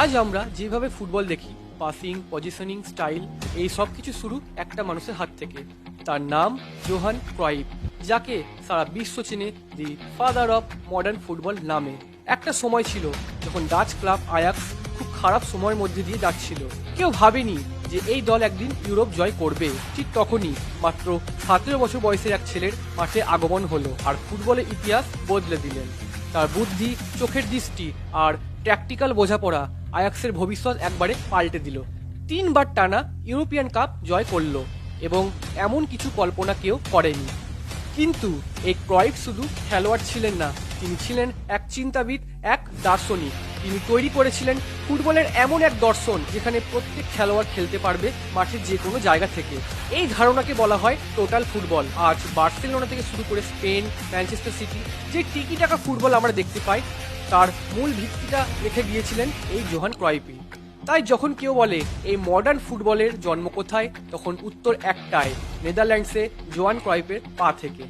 আজ আমরা যেভাবে ফুটবল দেখি পাসিং পজিশনিং স্টাইল এই সব কিছু শুরু একটা মানুষের হাত থেকে। তার নাম জোহান ক্রয়েফ যাকে সারা বিশ্ব চেনে the father of modern football নামে। একটা সময় ছিল যখন ডাচ ক্লাব আয়াক্স খুব খারাপ সময়ের মধ্যে দিয়ে যাচ্ছিল। কেউ ভাবেনি যে এই দল একদিন ইউরোপ জয় করবে। ঠিক তখনই মাত্র সতেরো বছর বয়সের এক ছেলের মাঠে আগমন হলো আর ফুটবলের ইতিহাস বদলে দিলেন। তার বুদ্ধি, চোখের দৃষ্টি আর ট্যাকটিক্যাল বোঝাপড়া আয়াক্সের ভবিষ্যৎ একবারে পাল্টে দিল। তিনবার টানা ইউরোপিয়ান কাপ জয় করল এবং এমন কিছু কল্পনা কেউ করেনি। কিন্তু এই ক্রয়েফ শুধু খেলোয়াড় ছিলেন না, তিনি ছিলেন এক চিন্তাবিদ, এক দার্শনিক। তিনি তৈরি করেছিলেন ফুটবলের এমন এক দর্শন যেখানে প্রত্যেক খেলোয়াড় খেলতে পারবে মাঠের যে কোনো জায়গা থেকে। এই ধারণাকে বলা হয় টোটাল ফুটবল। আজ বার্সেলোনা থেকে শুরু করে স্পেন, ম্যানচেস্টার সিটি, যে টিকি টাকা ফুটবল আমরা দেখতে পাই তার মূল ভিত্তিটা রেখে গিয়েছিলেন এই জোহান ক্রয়পি তাই যখন কেউ বলে এই মডার্ন ফুটবলের জন্ম কোথায়, তখন উত্তর একটাই, নেদারল্যান্ডসে জোয়ান ক্রয়পের পা থেকে।